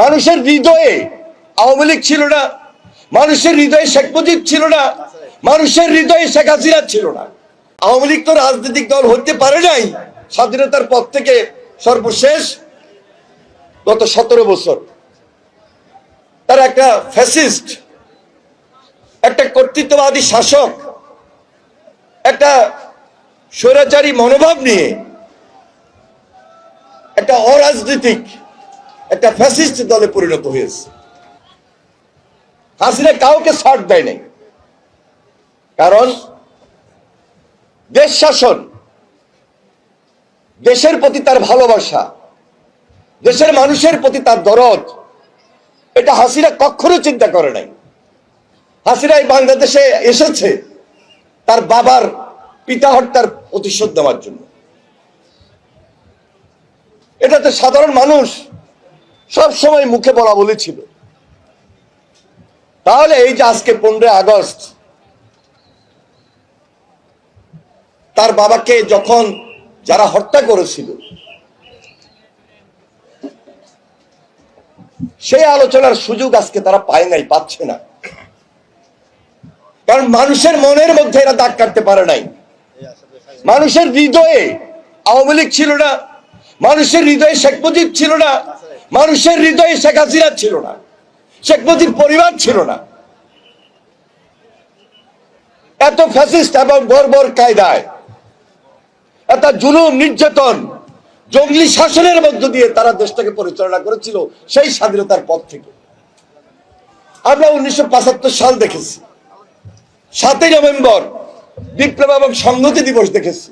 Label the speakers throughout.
Speaker 1: মানুষের হৃদয়ে আওয়ামী লীগ ছিল না। মানুষের হৃদয়ে শেখ মুজিব ছিল না। মানুষের হৃদয়ে শেখ হাসিনা ছিল না। আওয়ামী লীগ তো রাজনৈতিক দল হতে পারে নাই স্বাধীনতার পর থেকে সর্বশেষ গত সতেরো বছর। তার একটা ফ্যাসিস্ট, একটা কর্তৃত্ববাদী শাসক, একটা স্বৈরাচারী মনোভাব নিয়ে একটা অরাজনৈতিক একটা ফ্যাসিস্ট দলে পরিণত হয়েছে। হাসিনা কাউকে ছাড় দেয় নাই। কারণ দেশ শাসন দেশের প্রতি তার ভালোবাসা, দেশের মানুষের প্রতি তার দরদ, এটা হাসিনা কখনো চিন্তা করে নাই। হাসিনা এই বাংলাদেশে এসেছে তার বাবার পিতা হত্যার প্রতিশোধ দেওয়ার জন্য। এটা তো সাধারণ মানুষ সব সময় মুখে বলা বলেছিল তাহলে এই যে আজকে পনেরোই আগস্ট, তার বাবাকে যখন যারা হত্যা করেছিল, সেই আলোচনার সুযোগ আজকে তারা পায় নাই, পাচ্ছে না। কারণ মানুষের মনের মধ্যে এরা দাগ কাটতে পারে নাই। মানুষের হৃদয়ে আওয়ামী লীগ ছিল না মানুষের হৃদয়ে শেখ মুজিব ছিল না। মানুষের হৃদয়ে শেখ হাসিনা ছিল না। শেখ মুজিব পরিবার ছিল না। এত ফ্যাসিস্ট এবং বর্বর কায়দায়, এত জুলুম, নির্যাতন, জঙ্গলি শাসনের মধ্য দিয়ে তারা দেশটাকে পরিচালনা করেছিল সেই স্বাধীনতার পর থেকে। আমরা উনিশশো পঁচাত্তর সাল দেখেছি। সাতই নভেম্বর বিপ্লব এবং সংহতি দিবস দেখেছি।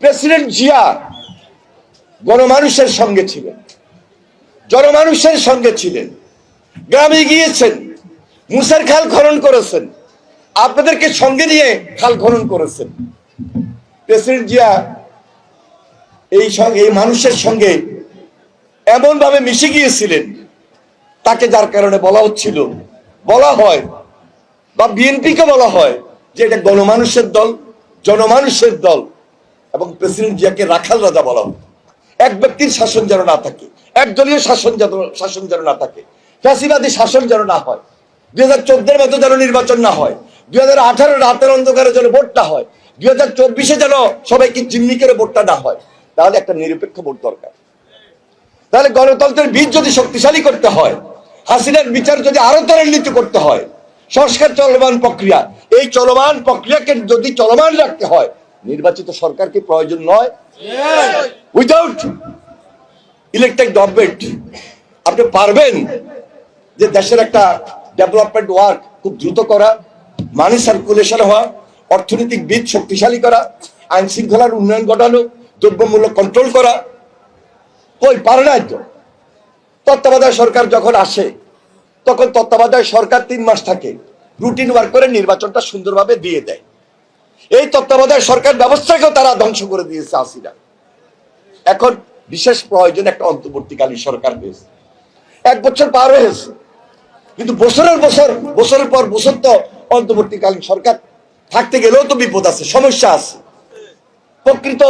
Speaker 1: প্রেসিডেন্ট জিয়া গণমানুষের সঙ্গে ছিলেন। জনমানুষের সঙ্গে ছিলেন। গ্রামে গিয়েছেন। মুসার খাল খনন করেছেন। আপনাদেরকে সঙ্গে নিয়ে খাল খনন করেছেন। প্রেসিডেন্ট জিয়া এই এই মানুষের সঙ্গে এমন ভাবে মিশে গিয়েছিলেন, তাকে যার কারণে বলা হচ্ছিল, বলা হয়, বা বিএনপিকে বলা হয়, যে এটা গণমানুষের দল, জনমানুষের দল, এবং প্রেসিডেন্ট জিয়াকে রাখাল রাজা বলা হতো। এক ব্যক্তির শাসন যেন না থাকে একদলীয় শাসন যেন শাসন যেন না থাকে, ফ্যাসিবাদী শাসন যেন না হয়, দুই হাজার চোদ্দের মতো যেন নির্বাচন না হয়, দুই হাজার আঠারো রাতের অন্ধকারে যেন ভোট না হয়, দুই হাজার চব্বিশে যেন সবাইকে জিম্মি করে ভোটটা না হয়, তাহলে একটা নিরপেক্ষ ভোট দরকার। তাহলে গণতন্ত্রের বীজ যদি শক্তিশালী করতে হয়, হাসিনার বিচার যদি আরও ত্বরান্বিত করতে হয়, সংস্কার চলমান প্রক্রিয়া, এই চলমান প্রক্রিয়াকে যদি চলমান রাখতে হয়, নির্বাচিত সরকারকে প্রয়োজন নয়। উইদাউট ইলেকটেড গভর্নমেন্ট আপনি পারবেন যে দেশের একটা ডেভেলপমেন্ট ওয়ার্ক খুব দ্রুত করা মানি সার্কুলেশন হওয়া, অর্থনৈতিক বীজ শক্তিশালী করা, আইন শৃঙ্খলার উন্নয়ন ঘটানো, দ্রব্যমূল্য কন্ট্রোল করা, কই পারে নাই তো? তত্ত্বাবধায়ক সরকার যখন আসে, তখন তত্ত্বাবধায়ক সরকার তিন মাস থাকে রুটিন ওয়ার্ক করে নির্বাচনটা সুন্দরভাবে দিয়ে দেয়। এই তত্ত্বাবধায়ক সরকার ব্যবস্থাকেও তারা ধ্বংস করে দিয়েছে আসিরা এখন বিশেষ প্রয়োজন একটা অন্তর্বর্তীকালীন সরকার হয়েছে এক বছর পার হয়েছে। কিন্তু বছরের বছর, বছরের পর বছর তো অন্তর্বর্তীকালীন সরকার থাকতে গেলেও তো বিপদ আছে, সমস্যা আছে। প্রকৃত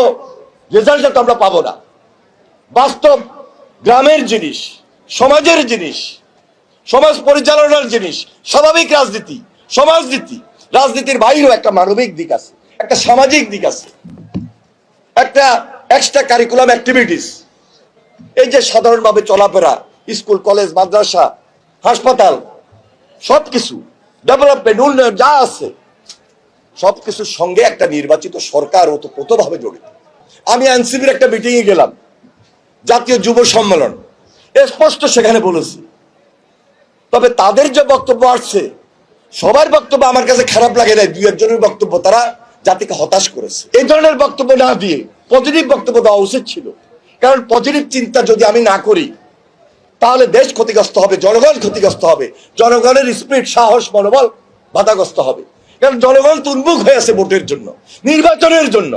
Speaker 1: রেজাল্টটা তো আমরা পাবো না। বাস্তব গ্রামের জিনিস, সমাজের জিনিস, সমাজ পরিচালনার জিনিস, স্বাভাবিক রাজনীতি, সমাজনীতি, রাজনীতির বাইরেও একটা মানবিক দিক আছে, একটা সামাজিক দিক আছে। একটা এক্সট্রা কারিকুলাম অ্যাক্টিভিটিস এই যে সাধারণভাবে চলাফেরা, স্কুল, কলেজ, মাদ্রাসা, হাসপাতাল, সবকিছু ডেভেলপমেন্ট উন্নয়ন, যা আছে সব কিছুর সঙ্গে একটা নির্বাচিত সরকার ও তো ওতপ্রোতভাবে জড়িত। আমি এনসিবির একটা মিটিংয়ে গেলাম, জাতীয় যুব সম্মেলন। স্পষ্ট সেখানে বলেছি। তবে তাদের যে বক্তব্য আসছে, সবার বক্তব্য আমার কাছে খারাপ লাগে না দুই একজনের বক্তব্য তারা জাতিকে হতাশ করেছে। এই ধরনের বক্তব্য না দিয়ে পজিটিভ বক্তব্য দেওয়া উচিত ছিল। কারণ পজিটিভ চিন্তা যদি আমি না করি, তাহলে দেশ ক্ষতিগ্রস্ত হবে, জনগণ ক্ষতিগ্রস্ত হবে, জনগণের স্পিরিট সাহস, মনোবল বাধাগ্রস্ত হবে। কারণ জনগণ তো উন্মুখ হয়ে আছে ভোটের জন্য, নির্বাচনের জন্য।